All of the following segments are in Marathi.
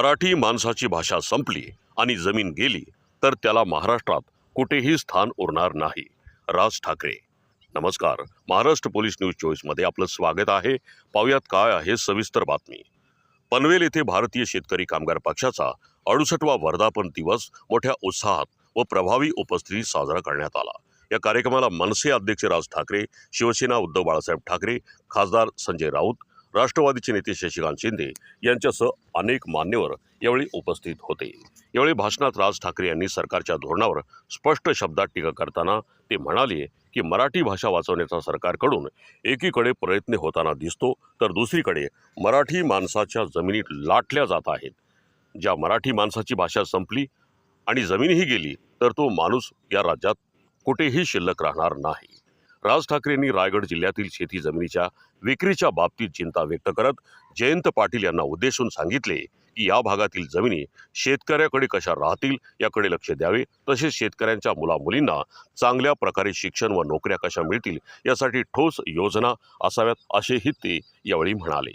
मराठी माणसाची भाषा संपली आणि जमीन गेली तर त्याला महाराष्ट्रात कुठेही स्थान उरणार नाही. राज ठाकरे. नमस्कार. महाराष्ट्र पोलीस न्यूज चोवीसमध्ये आपलं स्वागत आहे. पाहुयात काय आहे सविस्तर बातमी. पनवेल येथे भारतीय शेतकरी कामगार पक्षाचा अडुसष्टवा वर्धापन दिवस मोठ्या उत्साहात व प्रभावी उपस्थितीत साजरा करण्यात आला. या कार्यक्रमाला मनसे अध्यक्ष राज ठाकरे शिवसेना उद्धव बाळासाहेब ठाकरे खासदार संजय राऊत राष्ट्रवादीचे नेते शशिकांत शिंदे यांच्यासह अनेक मान्यवर यावेळी उपस्थित होते. यावेळी भाषणात राज ठाकरे यांनी सरकारच्या धोरणावर स्पष्ट शब्दात टीका करताना ते म्हणाले की मराठी भाषा वाचवण्याचा सरकारकडून एकीकडे प्रयत्न होताना दिसतो तर दुसरीकडे मराठी माणसाच्या जमिनीत लाटल्या जात आहेत. ज्या मराठी माणसाची भाषा संपली आणि जमीनही गेली तर तो माणूस या राज्यात कुठेही शिल्लक राहणार नाही. राज ठाकरेंनी रायगड जिल्ह्यातील शेती जमिनीच्या विक्रीच्या बाबतीत चिंता व्यक्त करत जयंत पाटील यांना उद्देशून सांगितले की या भागातील जमिनी शेतकऱ्याकडे कशा राहतील याकडे लक्ष द्यावे तसेच शेतकऱ्यांच्या मुलामुलींना चांगल्या प्रकारे शिक्षण व नोकऱ्या कशा मिळतील यासाठी ठोस योजना असाव्यात असेही ते यावेळी म्हणाले.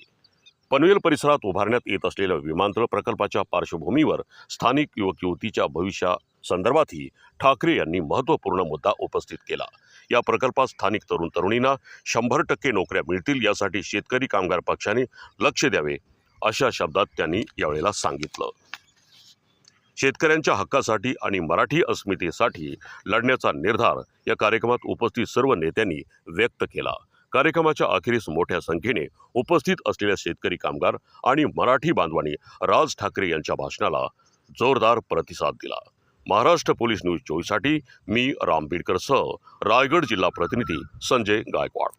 पनवेल परिसरात उभारण्यात येत असलेल्या विमानतळ प्रकल्पाच्या पार्श्वभूमीवर स्थानिक युवक युवतीच्या भविष्या संदर्भातही ठाकरे यांनी महत्त्वपूर्ण मुद्दा उपस्थित केला. या प्रकल्पात स्थानिक तरुण तरुणींना शंभर टक्के नोकऱ्या मिळतील यासाठी शेतकरी कामगार पक्षाने लक्ष द्यावे अशा शब्दात त्यांनी यावेळेला सांगितलं. शेतकऱ्यांच्या हक्कासाठी आणि मराठी अस्मितेसाठी लढण्याचा निर्धार या कार्यक्रमात उपस्थित सर्व नेत्यांनी व्यक्त केला. कार्यक्रमाच्या अखेरीस मोठ्या संख्येने उपस्थित असलेल्या शेतकरी कामगार आणि मराठी बांधवांनी राज ठाकरे यांच्या भाषणाला जोरदार प्रतिसाद दिला. महाराष्ट्र पोलीस न्यूज चोवीससाठी मी रामबीडकरसह रायगड जिल्हा प्रतिनिधी संजय गायकवाड.